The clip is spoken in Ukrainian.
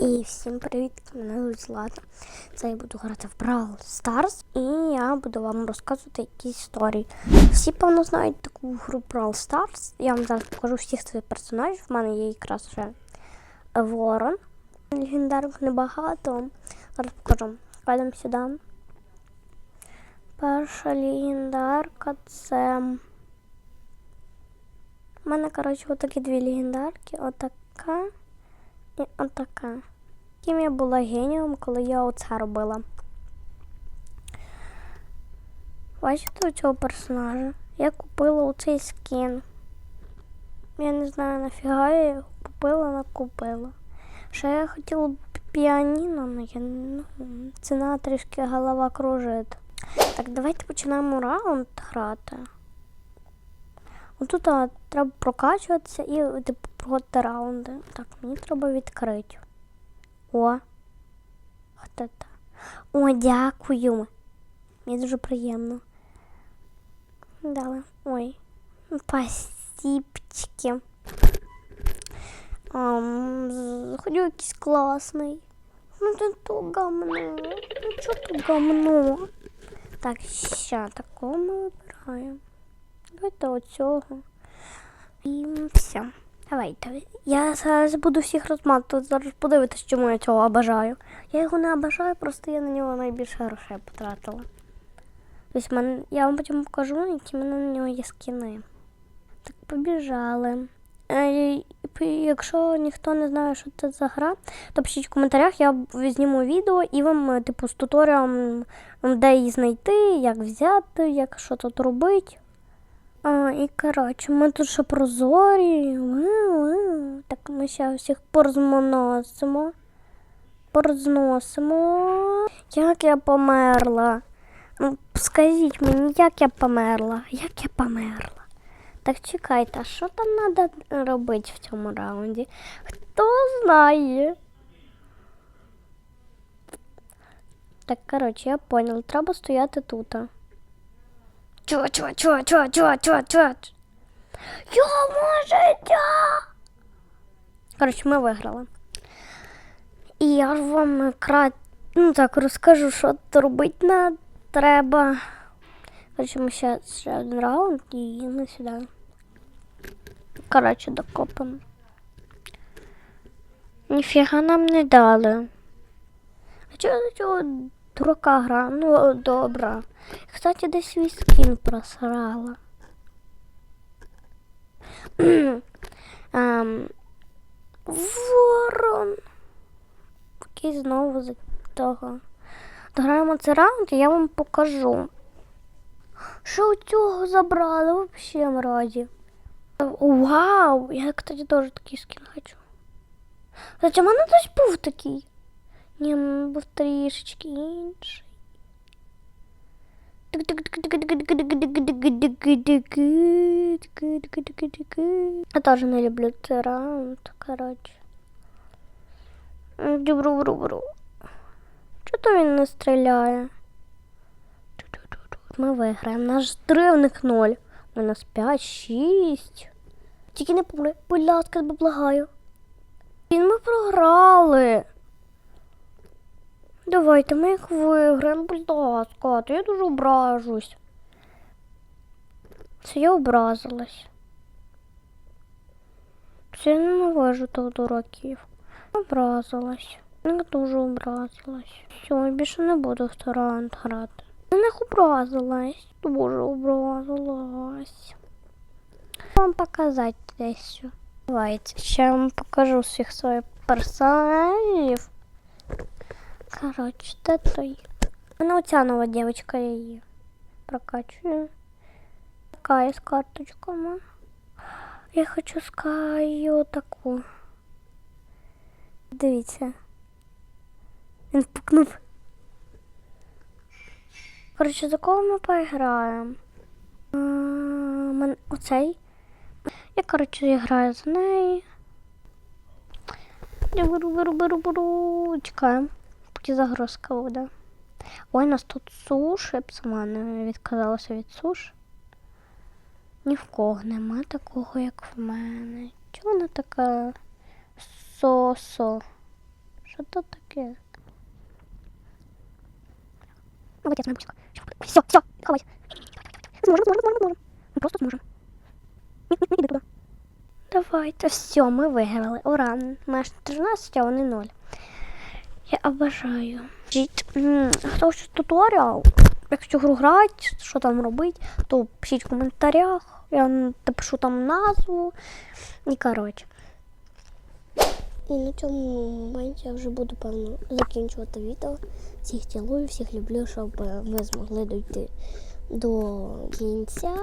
І всім привіт! Мене звуть Злата. Це я буду грати в Brawl Stars і я буду вам розказувати якісь історії. Всі, певно, знають таку гру Brawl Stars. Я вам зараз покажу всіх своїх персонажів. В мене є якраз вже Ворон. Легендарних небагато. Зараз покажу. Пойдемо сюди. Перша легендарка це. У мене, коротше, отакі дві легендарки. Отака і отака. Ким я була генієм, коли я оце робила. Бачите цього персонажа? Я купила оцей скін. Я не знаю нафіга я його купила, але купила. Ще я хотіла піаніно, але я, ну, ціна трішки голова кружить. Так, давайте починаємо раунд грати. Отут треба прокачуватися і типу, проходити раунди. Так, мені треба відкрити. О. Хто це? О, дякую. Мені дуже приємно. Дали. Ой. Пасіпчики. Ам, з- якийсь класний. Ну це то гамно. Ну чого то гамно? Так, ще такого ми вибираємо. Давайте оцього. І все. Давайте. Я зараз буду всіх розматувати. Зараз подивитись, чому я цього обажаю. Я його не обажаю, просто я на нього найбільше грошей потратила. Тобто мен- я вам потім покажу, які в мене на нього є скіни. Так, побіжали. Е, Якщо ніхто не знає, що це за гра, то пишіть в коментарях, я в- зніму відео і вам, е, типу, з туторіалом, де її знайти, як взяти, як що тут робити. А, і коротше, ми тут ще прозорі. Так ми ще всіх порозмоносимо. Порозносимо. Як я померла? Ну, скажіть мені, як я померла? Як я померла? Так чекайте, а що там треба робити в цьому раунді? Хто знає? Так, коротше, я поняла, треба стояти тут. Чо, чо, чо, чо, чо, чо, чо. Йому життя. Коротше, ми виграли. І я ж вам крат... ну так розкажу, що робити на... треба. Коротше, ми ще, ще один раунд і ми сюди. Коротше, докопаємо. Ніфіга нам не дали. А чого до дурака гра? Ну, добра. Кстати, десь свій скін просрала. Ем, Ворон. Окей, знову за того. Дограємо цей раунд і я вам покажу. Що у цього забрали взагалі мразі. Вау! Я, кстати, теж такий скін хочу. У мене десь був такий. Ні, був трішечки інший. Я тоже не люблю цей раунд, коротше. Бру-бру-бру. Чого він не стріляє? Ми виграємо. Наш древних ноль. У нас 5, 6. Тільки не помри. Будь ласка, благаю. Він ми програли. Давайте ми їх виграємо, будь ласка, то я дуже ображусь. Це я образилась. Це я ненавижу тих дураків. Образилась. Я дуже образилась. Все, я більше не буду в цей грати. Я не образилась. Дуже образилась. Вам показати дещо. Давайте. Ще я вам покажу всіх своїх персонажів. Короче, це той. Вона оця нова дівчинка я її прокачую. Така з карточками. Я хочу скаю таку. Дивіться. Він пукнув. Коротше, за кого ми поіграємо? Мен- Оцей. Я, коротше, я граю за неї. Беру, беру, беру, беру. Чекаємо, поки загрузка буде. Ой, у нас тут суш, я б не відказалася від суш. Ні в кого нема такого, як в мене. Чого вона така сосо? Що то таке? Моя бусинка. Все, все, ховайся. Зможемо, зможемо, зможемо, зможемо. Ми просто зможемо. Ні, ні, ні, іди туди. Давайте, все, ми виграли. Ура, ми аж 13, а вони 0. Я обожаю. Хто хоче туторіал, як цю гру грати, що там робити, то пишіть в коментарях. Я напишу там назву. І коротше. І на цьому моменті я вже буду певно закінчувати відео. Всіх цілую, всіх люблю, щоб е, ви змогли дойти до кінця.